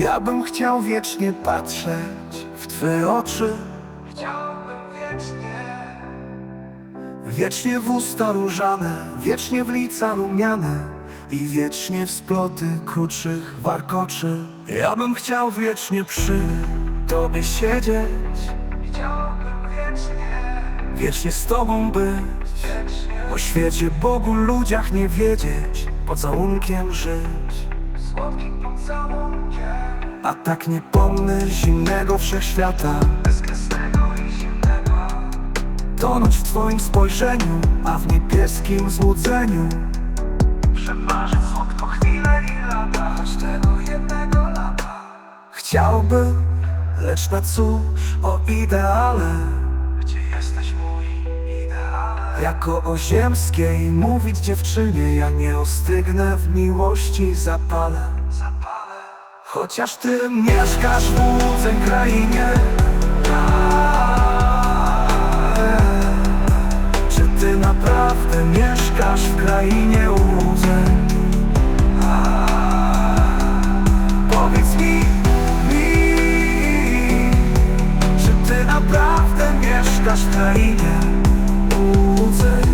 Ja bym chciał wiecznie patrzeć w Twe oczy. Chciałbym wiecznie. Wiecznie w usta różane, wiecznie w lica rumiane I wiecznie w sploty kruczych warkoczy. Ja bym chciał wiecznie przy Tobie siedzieć. Chciałbym wiecznie. Wiecznie z Tobą być. Wiecznie. Po świecie Bogu ludziach nie wiedzieć Pocałunkiem żyć. Słodkim pocałunkiem A tak nie pomnę zimnego wszechświata. Bezkresnego i zimnego Tonąć w Twoim spojrzeniu A w niebieskim złudzeniu. Przeważyć smok to chwile i lata Choć tego jednego lata. Chciałbym, lecz na cóż o ideale? Gdzie jesteś mój ideale? Jako o ziemskiej mówić dziewczynie Ja nie ostygnę w miłości zapale Chociaż ty mieszkasz w łódzej krainie Czy ty naprawdę mieszkasz w krainie łódzej? Powiedz mi, mi Czy ty naprawdę mieszkasz w krainie łódzej?